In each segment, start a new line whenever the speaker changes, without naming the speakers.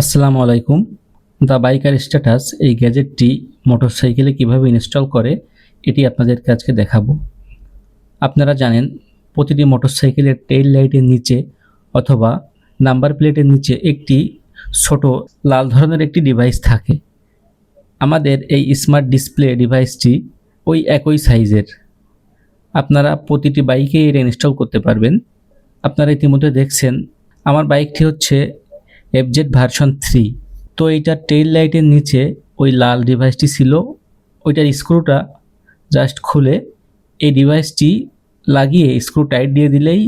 আসসালামু আলাইকুম। The biker status, এই গ্যাজেটটি মোটরসাইকেলে কীভাবে ইনস্টল করে, এটি আপনাদেরকে আজকে দেখাবো। আপনারা জানেন, প্রতিটি মোটরসাইকেলের টেইল লাইটের নিচে অথবা নাম্বার প্লেটের নিচে একটি ছোট লাল ধরনের একটি ডিভাইস থাকে। আমাদের এই স্মার্ট ডিসপ্লে ডিভাইসটি ওই একই সাইজের। আপনারা প্রতিটি বাইকে এটা ইনস্টল করতে পারবেন। আপনারা ইতিমধ্যে দেখছেন, আমার বাইকটি হচ্ছে এফজেড ভার্সন থ্রি তো এইটার টেইল লাইটের নিচে ওই লাল ডিভাইসটি ছিল। ওইটার স্ক্রুটা জাস্ট খুলে এই ডিভাইসটি লাগিয়ে স্ক্রু টাইট দিয়ে দিলেই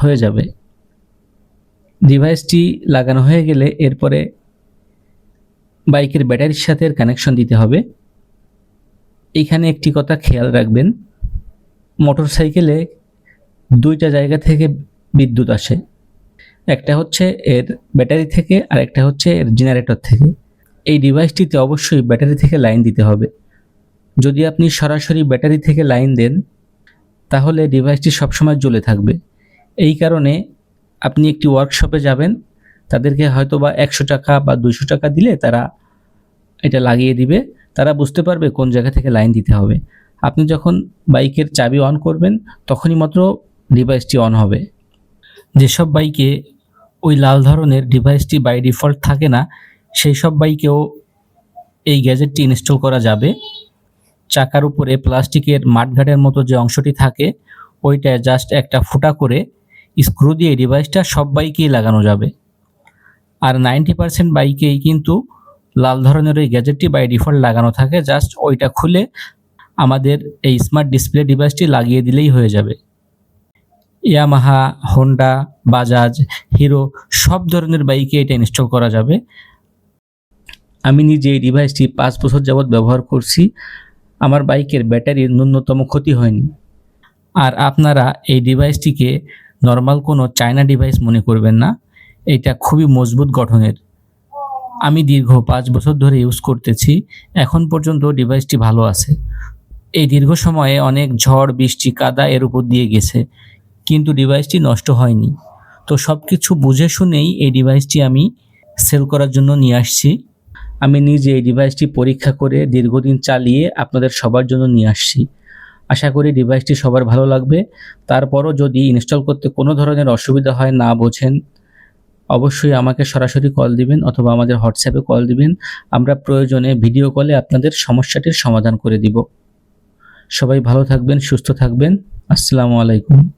হয়ে যাবে। ডিভাইসটি লাগানো হয়ে গেলে এরপরে বাইকের ব্যাটারির সাথে এর কানেকশন দিতে হবে। এইখানে একটি কথা খেয়াল রাখবেন মোটর সাইকেলে দুইটা জায়গা থেকে বিদ্যুৎ আসে। একটা হচ্ছে এর ব্যাটারি থেকে, আর একটা হচ্ছে এর জেনারেটর থেকে। এই ডিভাইসটিতে অবশ্যই ব্যাটারি থেকে লাইন দিতে হবে। যদি আপনি সরাসরি ব্যাটারি থেকে লাইন দেন, তাহলে ডিভাইসটি সবসময় জ্বলে থাকবে। এই কারণে আপনি একটি ওয়ার্কশপে যাবেন, তাদেরকে হয়তো বা একশো টাকা বা দুশো টাকা দিলে তারা এটা লাগিয়ে দিবে। তারা বুঝতে পারবে কোন জায়গা থেকে লাইন দিতে হবে। আপনি যখন বাইকের চাবি অন করবেন, তখনই মাত্র ডিভাইসটি অন হবে। যেসব বাইকে ওই লাল ধরনের ডিভাইসটি বাই ডিফল্ট থাকে না, সেই সব বাইকেও এই গ্যাজেটটি ইনস্টল করা যাবে। চাকার উপরে প্লাস্টিকের মাঠঘাটের মতো যে অংশটি থাকে ওইটায় জাস্ট একটা ফুটা করে স্ক্রু দিয়ে ডিভাইসটা সব বাইকেই লাগানো যাবে। আর নাইনটি পার্সেন্ট বাইকেই কিন্তু লাল ধরনের ওই গ্যাজেটটি বাই ডিফল্ট লাগানো থাকে জাস্ট ওইটা খুলে আমাদের এই স্মার্ট ডিসপ্লে ডিভাইসটি লাগিয়ে দিলেই হয়ে যাবে। ইয়ামাহা, হোন্ডা, বাজাজ, হিরো সব ধরনের বাইকে এটা ইনস্টল করা যাবে। আমি নিজে এই ডিভাইসটি পাঁচ বছর যাবৎ ব্যবহার করছি। আমার বাইকের ব্যাটারির ন্যূনতম ক্ষতি হয়নি। আর আপনারা এই ডিভাইসটিকে নর্মাল কোনো চায়না ডিভাইস মনে করবেন না। এটা খুবই মজবুত গঠনের। আমি দীর্ঘ পাঁচ বছর ধরে ইউজ করতেছি। এখন পর্যন্ত ডিভাইসটি ভালো আছে। এই দীর্ঘ সময়ে অনেক ঝড়, বৃষ্টি, কাদা এর উপর দিয়ে গেছে। কিন্তু ডিভাইসটি নষ্ট হয়নি। তো সব কিছু বুঝে শুনেই এই ডিভাইসটি আমি সেল করার জন্য নিয়ে আসছি। আমি নিজে এই ডিভাইসটি পরীক্ষা করে দীর্ঘদিন চালিয়ে আপনাদের সবার জন্য নিয়ে আসছি। আশা করি ডিভাইসটি সবার ভালো লাগবে। তারপরও যদি ইনস্টল করতে কোনো ধরনের অসুবিধা হয় না বোঝেন, অবশ্যই আমাকে সরাসরি কল দিবেন অথবা আমাদের হোয়াটসঅ্যাপে কল দিবেন। আমরা প্রয়োজনে ভিডিও কলে আপনাদের সমস্যাটির সমাধান করে দিব। সবাই ভালো থাকবেন, সুস্থ থাকবেন। আসসালামু আলাইকুম।